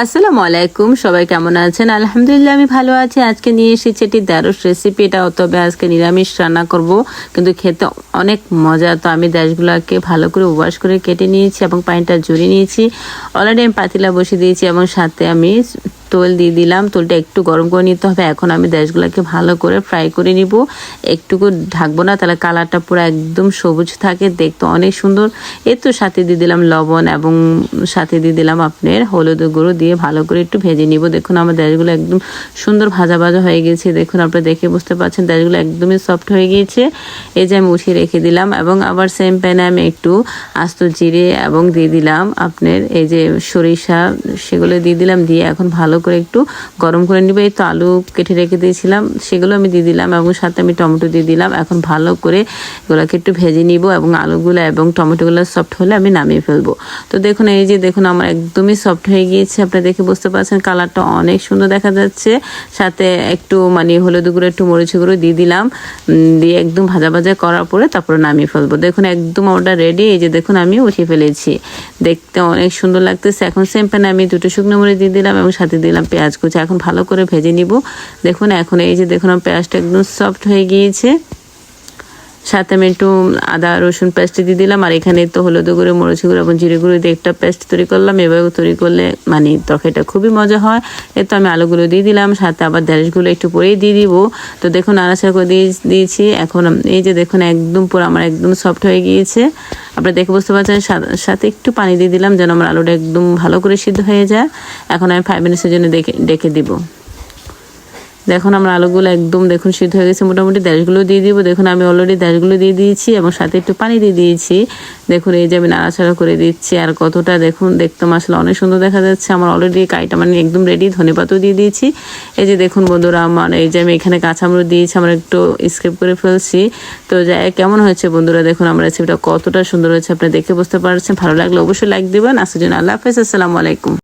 আসসালামু আলাইকুম, সবাই কেমন আছেন? আলহামদুলিল্লাহ, আমি ভালো আছি। আজকে নিয়ে এসেছি এটি দারস রেসিপি এটা তবে আজকে নিরামিষ রান্না করব। কিন্তু খেতে অনেক মজা, তো আমি দেশগুলোকে ভালো করে ওয়াশ করে কেটে নিয়েছি এবং পানিটা জুড়ে নিয়েছি। অলরেডি আমি পাতিলা বসিয়ে দিয়েছি এবং সাথে আমি তোল দিয়ে দিলাম। তোলটা একটু গরম করে নিতে হবে। এখন আমি দেশগুলোকে ভালো করে ফ্রাই করে নিব। একটুকু ঢাকবো না, তাহলে কালারটা পুরো একদম সবুজ থাকে, দেখতে অনেক সুন্দর। এর তো সাথে দিয়ে দিলাম লবণ এবং সাথে দিয়ে দিলাম আপনার হলুদ গুঁড়ো দিয়ে ভালো করে একটু ভেজে নিব। দেখুন আমার দেশগুলো একদম সুন্দর ভাজা ভাজা হয়ে গেছে। দেখুন আপনারা দেখে বুঝতে পারছেন, দেশগুলো একদমই সফট হয়ে গিয়েছে। এই যে আমি উঠিয়ে রেখে দিলাম এবং আবার সেম প্যানে আমি একটু আস্ত জিরে এবং দিয়ে দিলাম আপনার এই যে সরিষা, সেগুলো দিয়ে দিলাম। দিয়ে এখন ভালো করে একটু গরম করে নিব। এই তো আলু কেটে রেখে দিয়েছিলাম, সেগুলো আমি দিয়ে দিলাম এবং সাথে আমি টমেটো দিয়ে দিলাম। এখন ভালো করে এগুলোকে একটু ভেজে নিব এবং আলুগুলো এবং টমেটোগুলো সফট হলে আমি নামিয়ে ফেলব। তো দেখুন, এই যে দেখুন, আমার একদমই সফট হয়ে গিয়েছে। আপনারা দেখে বুঝতে পারছেন কালারটা অনেক সুন্দর দেখা যাচ্ছে। সাথে একটু মানে হলুদ গুঁড়ো, একটু মরিচ গুঁড়ো দিয়ে দিলাম। দিয়ে একদম ভাজা ভাজা করার পরে তারপরে নামিয়ে ফেলব। দেখুন, একদম ওটা রেডি এই যে দেখুন, আমি উঠিয়ে ফেলেছি। দেখতে অনেক সুন্দর লাগতেছে। এখন সেম প্যানে আমি দুটো শুকনো মরিচ দিয়ে দিলাম এবং সাথে দিলাম পেঁয়াজ কুচি। এখন ভালো করে ভেজে নিব। দেখুন, এখন এই যে দেখুন পেঁয়াজটা একদম সফট হয়ে গিয়েছে। সাথে আমি একটু আদা, রসুন পেস্ট দিয়ে দিলাম, আর এখানে তো হলুদ গুঁড়ো, মরিচ গুঁড়ো এবং জিরে গুঁড়ো দিয়ে একটা পেস্ট তৈরি করলাম। এভাবে তৈরি করলে মানে তরকারিটা খুবই মজা হয়। এর তো আমি আলুগুলো দিয়ে দিলাম, সাথে আবার দেড়শগুলো একটু পরেই দিয়ে দিব। তো দেখুন নাড়াচাড়া করে দিয়ে দিয়েছি। এখন এই যে দেখুন, একদম পুরো আমার একদম সফট হয়ে গিয়েছে। আপনারা দেখে বুঝতে পারছেন, সাথে একটু পানি দিয়ে দিলাম যেন আমার আলুটা একদম ভালো করে সিদ্ধ হয়ে যায়। এখন আমি ফাইভ মিনিটসের জন্য দেখে, ডেকে দিব। দেখুন, আমরা আলুগুলো একদম দেখুন সিদ্ধ হয়ে গেছে। মোটামুটি দেশগুলো দিয়ে দিব। দেখুন, আমি অলরেডি দেশগুলো দিয়ে দিয়েছি এবং সাথে একটু পানি দিয়ে দিয়েছি। দেখুন, এই যে আমি নাড়াচাড়া করে দিচ্ছি। আর কতটা দেখুন, দেখতে আসলে অনেক সুন্দর দেখা যাচ্ছে। আমার অলরেডি কাইটা মানে একদম রেডি ধনেপাতও দিয়ে দিয়েছি। এই যে দেখুন বন্ধুরা, আমার এই যে আমি এখানে কাঁচামরিচ দিয়েছি, আমরা একটু স্ক্রিপ করে ফেলছি। তো যাই কেমন হয়েছে বন্ধুরা? দেখুন, আমার রেসিপিটা কতটা সুন্দর হয়েছে, আপনি দেখে বুঝতে পারছেন। ভালো লাগলে অবশ্যই লাইক দেবেন। আসার জন্য আল্লাহ হাফেজ। আসসালামু আলাইকুম।